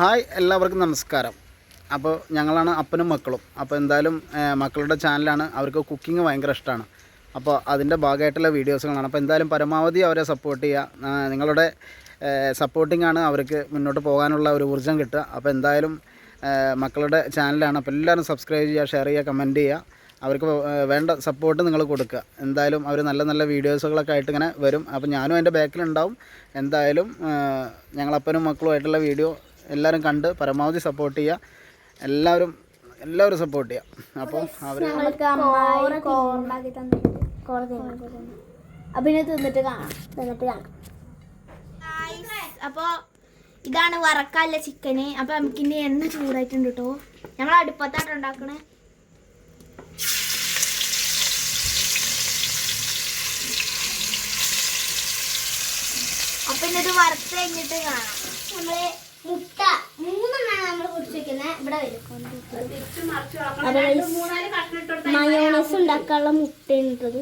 Hi എല്ലാവർക്കും നമസ്കാരം. അപ്പോൾ ഞങ്ങളാണ് അപ്പനും മക്കളും. അപ്പോൾ എന്തായാലും മക്കളുടെ ചാനലാണ്. അവർക്ക് കുക്കിംഗ് ഭയങ്കര ഇഷ്ടമാണ്. അപ്പോൾ അതിന്റെ ഭാഗമായിട്ടുള്ള വീഡിയോസുകളാണ്. അപ്പോൾ എന്തായാലും പരമാവധി അവരെ സപ്പോർട്ട് ചെയ്യുക. നിങ്ങളുടെ സപ്പോർട്ടിംഗ് ആണ് അവർക്ക് മുന്നോട്ട് പോകാനുള്ള ഒരു ഊർജം കിട്ടുക. അപ്പോൾ എന്തായാലും മക്കളുടെ ചാനലാണ്. അപ്പോൾ എല്ലാവരും സബ്സ്ക്രൈബ് ചെയ്യുക ഷെയർ ചെയ്യുക കമന്റ് ചെയ്യുക. അവർക്ക് വേണ്ട സപ്പോർട്ട് നിങ്ങൾ കൊടുക്കുക. എന്തായാലും അവർ നല്ല നല്ല വീഡിയോസുകളൊക്കെ ആയിട്ട് ഇങ്ങനെ വരും. അപ്പോൾ ഞാനും എന്റെ ബാക്കിലുണ്ടാവും എന്തായാലും ഞങ്ങളപ്പനും മക്കളുമായിട്ടുള്ള വീഡിയോ എല്ലാവരും കണ്ട് പരമാവധി സപ്പോർട്ട് ചെയ്യുക എല്ലാവരും എല്ലാവരും സപ്പോർട്ട് ചെയ്യുക അപ്പോൾ അവർ ഞങ്ങൾക്ക് അമ്മായി കോറുണ്ടാക്കി തന്നിട്ടുണ്ട് കോറ് തിന്നിട്ട് അപ്പൊ ഇനി തിന്നിട്ട് കാണാം. തിന്നിട്ട് കാണാം. അപ്പൊ ഇതാണ് വറക്കാല്ല ചിക്കന് അപ്പൊ നമുക്ക് ഇനി എണ്ണ ചൂടായിട്ടുണ്ട് കേട്ടോ ഞങ്ങൾ അടുപ്പത്താണ് ഉണ്ടാക്കണേ. അപ്പൊ ഇന്നത് വറുത്ത് കഴിഞ്ഞിട്ട് കാണാം. നമ്മൾ മുട്ട മൂന്നെണ്ണാണ് നമ്മൾ കുടിച്ചു വെക്കുന്നത് ഇവിടെ വരും. മയോണൈസ് ഉണ്ടാക്കാനുള്ള മുട്ടയുണ്ടത്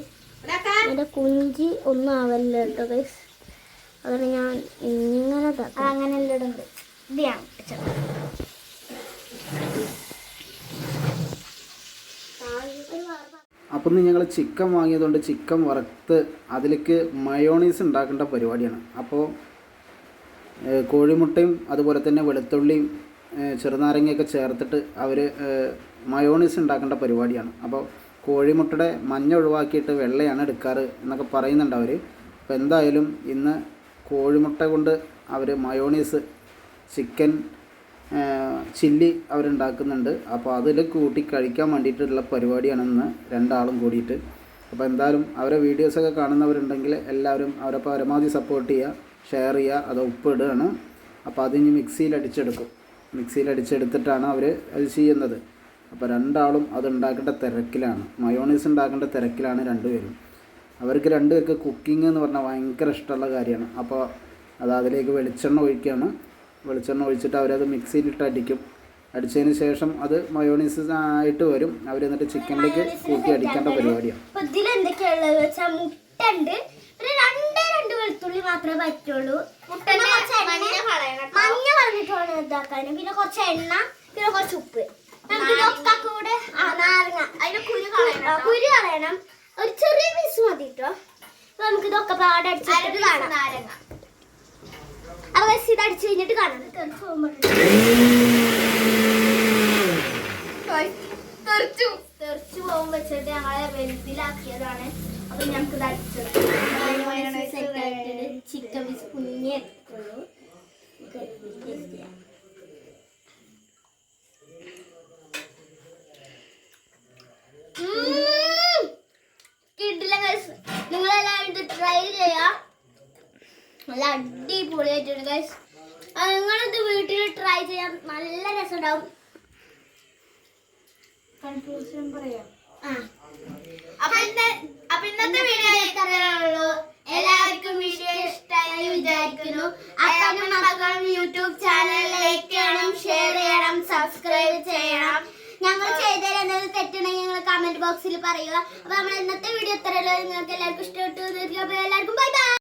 അതിന്റെ കുഞ്ചി ഒന്നും ആവല്ല കേട്ടോ ഗൈസ് അതാണ് ഞാൻ ഇങ്ങനെ അങ്ങനെ ഉണ്ട് ഇത് ഞാൻ. അപ്പം ഇന്ന് ഞങ്ങൾ ചിക്കൻ വാങ്ങിയതുകൊണ്ട് ചിക്കൻ വറുത്ത് അതിലേക്ക് മയോണീസ് ഉണ്ടാക്കേണ്ട പരിപാടിയാണ്. അപ്പോൾ കോഴിമുട്ടയും അതുപോലെ തന്നെ വെളുത്തുള്ളിയും ചെറുനാരങ്ങയൊക്കെ ചേർത്തിട്ട് അവർ മയോണീസ് ഉണ്ടാക്കേണ്ട പരിപാടിയാണ്. അപ്പോൾ കോഴിമുട്ടയുടെ മഞ്ഞ ഒഴിവാക്കിയിട്ട് വെള്ളയാണ് എടുക്കാറ് എന്നൊക്കെ പറയുന്നുണ്ട് അവർ അപ്പോൾ എന്തായാലും ഇന്ന് കോഴിമുട്ട കൊണ്ട് അവർ മയോണീസ് ചിക്കൻ ചില്ലി അവരുണ്ടാക്കുന്നുണ്ട്. അപ്പോൾ അതിൽ കൂട്ടി കഴിക്കാൻ വേണ്ടിയിട്ടുള്ള പരിപാടിയാണ് ഇന്ന് രണ്ടാളും കൂടിയിട്ട്. അപ്പോൾ എന്തായാലും അവരെ വീഡിയോസൊക്കെ കാണുന്നവരുണ്ടെങ്കിൽ എല്ലാവരും അവരെ പരമാവധി സപ്പോർട്ട് ചെയ്യുക. ഷെയർ ചെയ്യുക അത് ഉപ്പിടുകയാണ് അപ്പോൾ അതിന് മിക്സിയിൽ അടിച്ചെടുക്കും. മിക്സിയിൽ അടിച്ചെടുത്തിട്ടാണ് അവർ അത് ചെയ്യുന്നത്. അപ്പോൾ രണ്ടാളും അത് ഉണ്ടാക്കേണ്ട തിരക്കിലാണ്. മയോണീസ് ഉണ്ടാക്കേണ്ട തിരക്കിലാണ് രണ്ടുപേരും. അവർക്ക് രണ്ടുപേർക്ക് കുക്കിംഗ് എന്ന് പറഞ്ഞാൽ ഭയങ്കര ഇഷ്ടമുള്ള കാര്യമാണ്. അപ്പോൾ അത് അതിലേക്ക് വെളിച്ചെണ്ണ ഒഴിക്കുകയാണ്. വെളിച്ചെണ്ണ ഒഴിച്ചിട്ട് അവരത് മിക്സിയിലിട്ട് അടിക്കും. അടിച്ചതിന് ശേഷം അത് മയോണീസ് ആയിട്ട് വരും. അവർ എന്നിട്ട് ചിക്കനിലേക്ക് കൂട്ടി അടിക്കേണ്ട പരിപാടിയാണ്. പറ്റുള്ളൂ. പിന്നെ മഞ്ഞ മഞ്ഞ പറഞ്ഞിട്ടാണ് ഇതാക്കാനും. പിന്നെ കുറച്ച് എണ്ണ പിന്നെ കുറച്ച് ഉപ്പ്. നമുക്ക് കൂടെ നാരങ്ങ. അതിന്റെ കുരു കളയണം കുരു കളയണം. ഒരു ചെറിയ പീസ് മതി കേട്ടോ നമുക്ക് ഇതൊക്കെ പാടെ അടിച്ചിട്ട് കാണാം. നാരങ്ങ. അപ്പൊ ഇത് അടിച്ചു കഴിഞ്ഞിട്ട് കാണാം. തെറിച്ചു. തെറിച്ചു പോകും വെച്ചിട്ട് ഞങ്ങളെ വെളുപ്പിലാക്കിയതാണ്. അപ്പൊ ഞങ്ങൾക്ക് ഇത് അടിച്ചത് സെറ്റ് ആയിട്ടുണ്ട്. ചിക്കൻ പീസ് കുഞ്ഞേ എടുക്കുള്ളൂ കിട്ടില്ല നിങ്ങളെല്ലാവരും ഇത് ട്രൈ ചെയ്യാം. നല്ല അടിപൊളിയായിട്ടുണ്ട് ഗൈസ് നിങ്ങളിത് വീട്ടിൽ ട്രൈ ചെയ്യാൻ നല്ല രസമുണ്ടാവും. കൺക്ലൂഷൻ പറയാം. അപ്പൊ അപ്പൊ ഇന്നത്തെ വീഡിയോ ഇത്രയുള്ളൂ എല്ലാവർക്കും വീഡിയോ ഇഷ്ടമായി വിചാരിക്കുന്നു. അപ്പനും മക്കളും യൂട്യൂബ് ചാനൽ ലൈക്ക് ചെയ്യണം ഷെയർ ചെയ്യണം സബ്സ്ക്രൈബ് ചെയ്യണം. ഞങ്ങൾ ചെയ്തതിൽ എന്തെങ്കിലും തെറ്റുണ്ടെങ്കിൽ നിങ്ങൾ കമന്റ് ബോക്സിൽ പറയുക. അപ്പൊ നമ്മൾ ഇന്നത്തെ വീഡിയോ ഇത്രയുള്ളൂ നിങ്ങൾക്ക് എല്ലാവർക്കും ഇഷ്ടപ്പെട്ടു എല്ലാവർക്കും ബൈ ബൈ